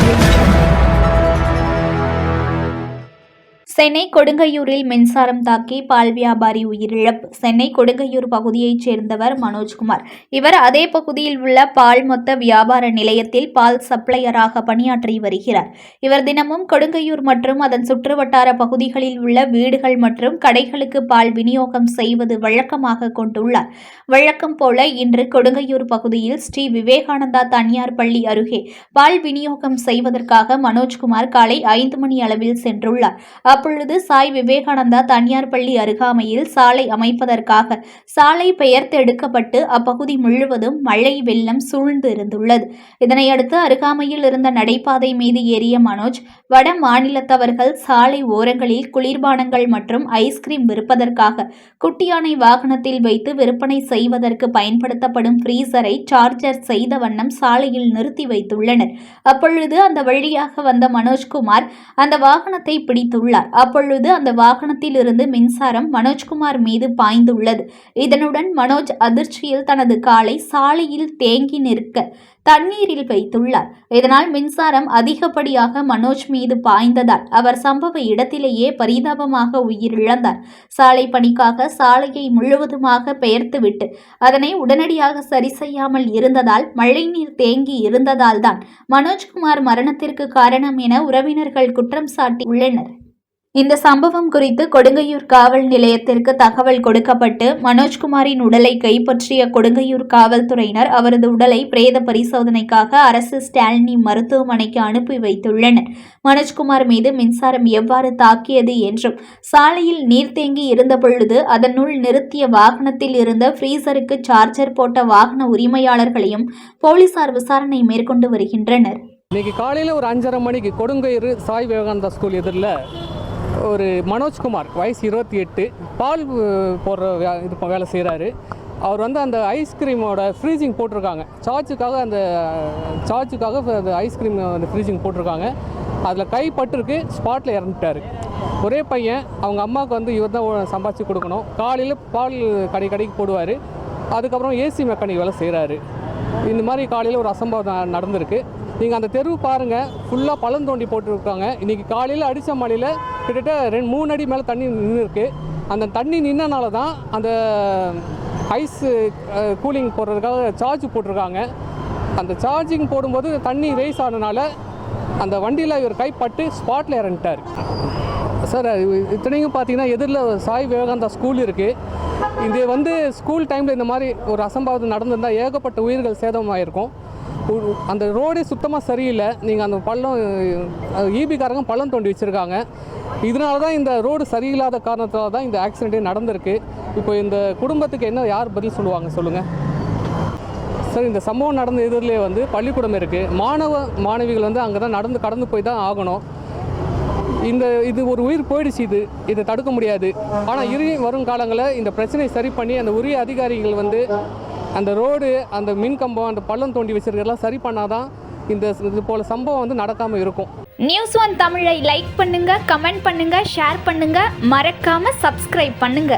Audio Chennai கொடுங்கையூரில் மின்சாரம் தாக்கி பால் வியாபாரி உயிரிழப்பு. சென்னை கொடுங்கையூர் பகுதியைச் சேர்ந்தவர் மனோஜ்குமார் இவர் அதே பகுதியில் உள்ள பால் மொத்த வியாபார நிலையத்தில் பால் சப்ளையராக பணியாற்றி வருகிறார். இவர் தினமும் கொடுங்கையூர் மற்றும் அதன் சுற்றுவட்டார பகுதிகளில் உள்ள வீடுகள் மற்றும் கடைகளுக்கு பால் விநியோகம் செய்வது வழக்கமாக கொண்டுள்ளார். வழக்கம் போல இன்று கொடுங்கையூர் பகுதியில் ஸ்ரீ விவேகானந்தா தனியார் பள்ளி அருகே பால் விநியோகம் செய்வதற்காக மனோஜ்குமார் காலை ஐந்து மணி அளவில் சென்றுள்ளார். அப்பொழுது சாய் விவேகானந்தா தனியார் பள்ளி அருகாமையில் சாலை அமைப்பதற்காக சாலை பெயர்த்தெடுக்கப்பட்டு அப்பகுதி முழுவதும் மழை வெள்ளம் சூழ்ந்து இருந்துள்ளது இதனையடுத்து அருகாமையில் இருந்த நடைபாதை மீது ஏறிய மனோஜ் வட மாநிலத்தவர்கள் சாலை ஓரங்களில் குளிர்பானங்கள் மற்றும் ஐஸ்கிரீம் விற்பதற்காக குட்டியானை வாகனத்தில் வைத்து விற்பனை செய்வதற்கு பயன்படுத்தப்படும் ஃப்ரீசரை சார்ஜர் செய்த வண்ணம் சாலையில் நிறுத்தி வைத்துள்ளனர். அப்பொழுது அந்த வழியாக வந்த மனோஜ்குமார் அந்த வாகனத்தை பிடித்துள்ளார். அப்பொழுது அந்த வாகனத்தில் இருந்து மின்சாரம் மனோஜ்குமார் மீது பாய்ந்துள்ளது. இதனுடன் மனோஜ் அதிர்ச்சியில் தனது காலை சாலையில் தேங்கி நிற்க தண்ணீரில் வைத்துள்ளார். இதனால் மின்சாரம் அதிகப்படியாக மனோஜ் மீது பாய்ந்ததால் அவர் சம்பவ இடத்திலேயே பரிதாபமாக உயிரிழந்தார். சாலை பணிக்காக சாலையை முழுவதுமாக பெயர்த்துவிட்டு அதனை உடனடியாக சரி செய்யாமல் இருந்ததால் மழைநீர் தேங்கி இருந்ததால் தான் மனோஜ்குமார் மரணத்திற்கு காரணம் என உறவினர்கள் குற்றம் சாட்டி உள்ளனர். இந்த சம்பவம் குறித்து கொடுங்கையூர் காவல் நிலையத்திற்கு தகவல் கொடுக்கப்பட்டு மனோஜ்குமாரின் உடலை கைப்பற்றிய கொடுங்கையூர் காவல்துறையினர் அவரது உடலை பிரேத பரிசோதனைக்காக அரசு ஸ்டாலினி மருத்துவமனைக்கு அனுப்பி வைத்துள்ளனர். மனோஜ்குமார் மீது மின்சாரம் எவ்வாறு தாக்கியது என்றும் சாலையில் நீர் தேங்கி இருந்த பொழுது அதனுள் நிறுத்திய வாகனத்தில் இருந்த ஃப்ரீசருக்கு சார்ஜர் போட்ட வாகன உரிமையாளர்களையும் போலீசார் விசாரணை மேற்கொண்டு வருகின்றனர். இன்னைக்கு காலையில் ஒரு அஞ்சரை மணிக்கு கொடுங்கயிறு சாய் விவேகானந்தா ஸ்கூல் எதிரில் ஒரு மனோஜ்குமார் வயசு இருபத்தி எட்டு பால் போடுற வே இது வேலை செய்கிறாரு அவர் வந்து அந்த ஐஸ்கிரீமோட ஃப்ரீசிங் போட்டிருக்காங்க. சார்ஜுக்காக அந்த சார்ஜுக்காக அந்த ஐஸ்கிரீம் அந்த ஃப்ரீசிங் போட்டிருக்காங்க. அதில் கை ஸ்பாட்டில் இறந்துட்டார். ஒரே பையன் அவங்க அம்மாவுக்கு வந்து இவர் தான் சம்பாதிச்சு கொடுக்கணும். காலையில் பால் கடை கடைக்கு போடுவார். அதுக்கப்புறம் ஏசி மெக்கானிக் வேலை செய்கிறாரு இந்த மாதிரி காலையில் ஒரு அசம்பவம் நடந்திருக்கு. நீங்கள் அந்த தெருவு பாருங்கள் ஃபுல்லாக பழம் தோண்டி போட்டிருக்காங்க. இன்றைக்கி காலையில் அடித்த மழையில் கிட்டத்தட்ட ரெண்டு மூணு அடி மேலே தண்ணி நின்று இருக்குது அந்த தண்ணி நின்னனால தான் அந்த ஐஸு கூலிங் போடுறதுக்காக சார்ஜ் போட்டிருக்காங்க. அந்த சார்ஜிங் போடும்போது தண்ணி ரேஸ் ஆனனால அந்த வண்டியில் இவர் கைப்பட்டு ஸ்பாட்டில் இறங்கிட்டார் சார் இத்தனைக்கும் பார்த்தீங்கன்னா எதிரில் சாய் விவேகானந்தா ஸ்கூல் இருக்குது இது வந்து ஸ்கூல் டைமில் இந்த மாதிரி ஒரு அசம்பாவிதம் நடந்திருந்தால் ஏகப்பட்ட உயிர்கள் சேதமாயிருக்கும். அந்த ரோடே சுத்தமாக சரியில்லை. நீங்கள் அந்த பள்ளம் ஈபிக்காரங்க பள்ளம் தோண்டி வச்சுருக்காங்க. இதனால தான் இந்த ரோடு சரியில்லாத காரணத்தால் தான் இந்த ஆக்சிடென்ட்டே நடந்திருக்கு. இப்போ இந்த குடும்பத்துக்கு என்ன யார் பதில் சொல்லுவாங்க சொல்லுங்கள் சார் இந்த சம்பவம் நடந்த எதிரிலே வந்து பள்ளிக்கூடம் இருக்குது மாணவ மாணவிகள் வந்து அங்கே தான் நடந்து கடந்து போய் தான் ஆகணும். இந்த இது ஒரு உயிர் போயிடுச்சு இது. இதை தடுக்க முடியாது. ஆனால் இரு வரும் காலங்களில் இந்த பிரச்சனையை சரி பண்ணி அந்த உரிய அதிகாரிகள் வந்து அந்த ரோடு அந்த மின் கம்பம் அந்த பள்ளம் தோண்டி வச்சிருக்கிறதெல்லாம் சரி பண்ணாதான் இந்த இது போல சம்பவம் வந்து நடக்காமல் இருக்கும். நியூஸ் ஒன் தமிழை லைக் பண்ணுங்க கமெண்ட் பண்ணுங்க ஷேர் பண்ணுங்க. மறக்காம சப்ஸ்கிரைப் பண்ணுங்க.